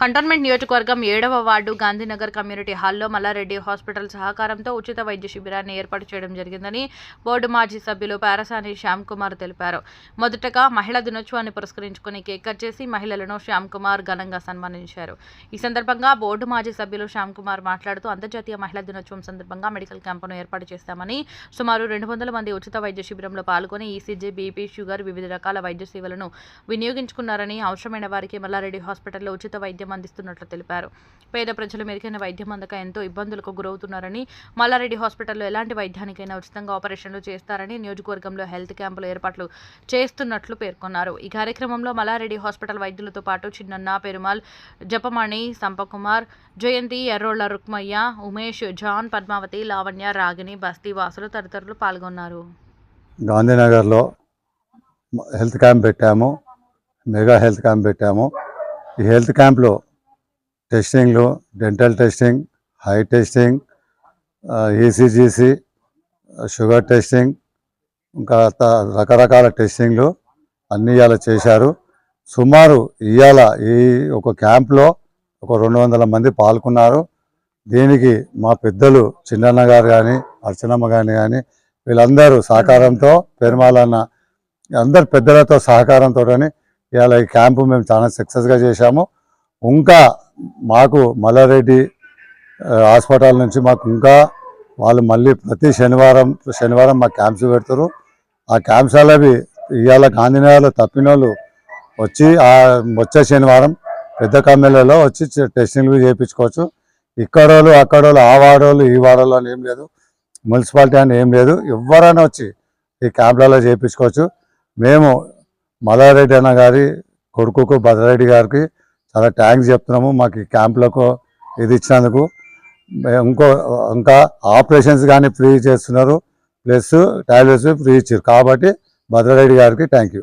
Cantonment నియోజకవర్గం ఏడవ ward Gandhinagar community హాల్లో మల్లారెడ్డి హాస్పిటల్ సహకారంతో ఉచిత వైద్య శిబిరాన్ని ఏర్పాటు చేయడం జరిగిందని బోర్డు మాజీ సభ్యులు పారసాని శ్యామ్ కుమార్ తెలిపారు. మొదటగా మహిళా దినోత్సవాన్ని పురస్కరించుకుని కేక్ కట్ చేసి మహిళలను శ్యామ్ కుమార్ ఘనంగా సన్మానించారు. ఈ సందర్భంగా బోర్డు మాజీ సభ్యులు శ్యామ్ కుమార్ మాట్లాడుతూ అంతర్జాతీయ మహిళా దినోత్సవం సందర్భంగా మెడికల్ క్యాంపును ఏర్పాటు చేస్తామని సుమారు రెండు వందల మంది ఉచిత వైద్య శిబిరంలో పాల్గొని ఈసీజీ బీపీ షుగర్ వివిధ రకాల వైద్య సేవలను వినియోగించుకున్నారని అవసరమైన వారికి మల్లారెడ్డి హాస్పిటల్లో ఉచిత వైద్యం అందిస్తున్నట్లు తెలిపారు. పేద ప్రజలు మెరుగైన వైద్యం అందక ఎంతో ఇబ్బందులకు గురవుతున్నారని మల్లారెడ్డి హాస్పిటల్లో ఎలాంటి వైద్యానికైనా ఉచితంగా ఆపరేషన్లు చేస్తారని నియోజకవర్గంలో హెల్త్ క్యాంపుల ఏర్పాట్లు చేస్తున్నట్లు పేర్కొన్నారు. ఈ కార్యక్రమంలో మల్లారెడ్డి హాస్పిటల్ వైద్యులతో పాటు చిన్నన్న పెరుమాల్ జపమణి సంపకుమార్ జయంతి ఎర్రోళ్ళ రుక్మయ్య ఉమేష్ జాన్ పద్మావతి లావణ్య రాగిణి బస్తీ వాసులు తదితరులు పాల్గొన్నారు. గాంధీనగర్లో హెల్త్ క్యాంప్ పెట్టాము మెగా హెల్త్ క్యాంప్ పెట్టాము. ఈ హెల్త్ క్యాంప్లో టెస్టింగ్లు డెంటల్ టెస్టింగ్ హై టెస్టింగ్ ఈసీజీసీ షుగర్ టెస్టింగ్ ఇంకా త- రకరకాల టెస్టింగ్లు అన్నీ ఇవాళ చేశారు. సుమారు ఇవాళ ఈ ఒక క్యాంప్లో ఒక రెండు వందల మంది పాల్గొన్నారు. దీనికి మా పెద్దలు చిన్నన్న గారు కానీ అర్చనమ్మ గారిని కానీ వీళ్ళందరూ సహకారంతో పెరుమాలన్న అందరు పెద్దలతో సహకారంతో ఇవాళ ఈ క్యాంపు మేము చాలా సక్సెస్గా చేశాము. ఇంకా మాకు మల్లారెడ్డి హాస్పిటల్ నుంచి మాకు ఇంకా వాళ్ళు మళ్ళీ ప్రతి శనివారం శనివారం మా క్యాంప్స్ పెడతారు. ఆ క్యాంప్స్ అవి ఇవాళ గాంధీనగర్లో తప్పిన వాళ్ళు వచ్చి ఆ వచ్చే శనివారం పెద్ద కమ్మెలలో వచ్చి టెస్టింగ్లు చేయించుకోవచ్చు ఇక్కడ వాళ్ళు అక్కడ వాళ్ళు ఆ వాడోళ్ళు ఈ వాడోళ్ళు అని ఏం లేదు. మున్సిపాలిటీ అని ఏం లేదు. ఎవరైనా వచ్చి ఈ క్యాంప్లలో చేయించుకోవచ్చు మేము మల్లారెడ్డి అన్న గారి కొడుకుకు భద్రారెడ్డి గారికి చాలా థ్యాంక్స్ చెప్తున్నాము. మాకు ఈ క్యాంపులకు ఇది ఇచ్చినందుకు. ఇంకో ఇంకా ఆపరేషన్స్ కానీ ఫ్రీ చేస్తున్నారు. ప్లస్ టాబ్లెట్స్ ఫ్రీ ఇచ్చారు కాబట్టి భద్రారెడ్డి గారికి థ్యాంక్ యూ.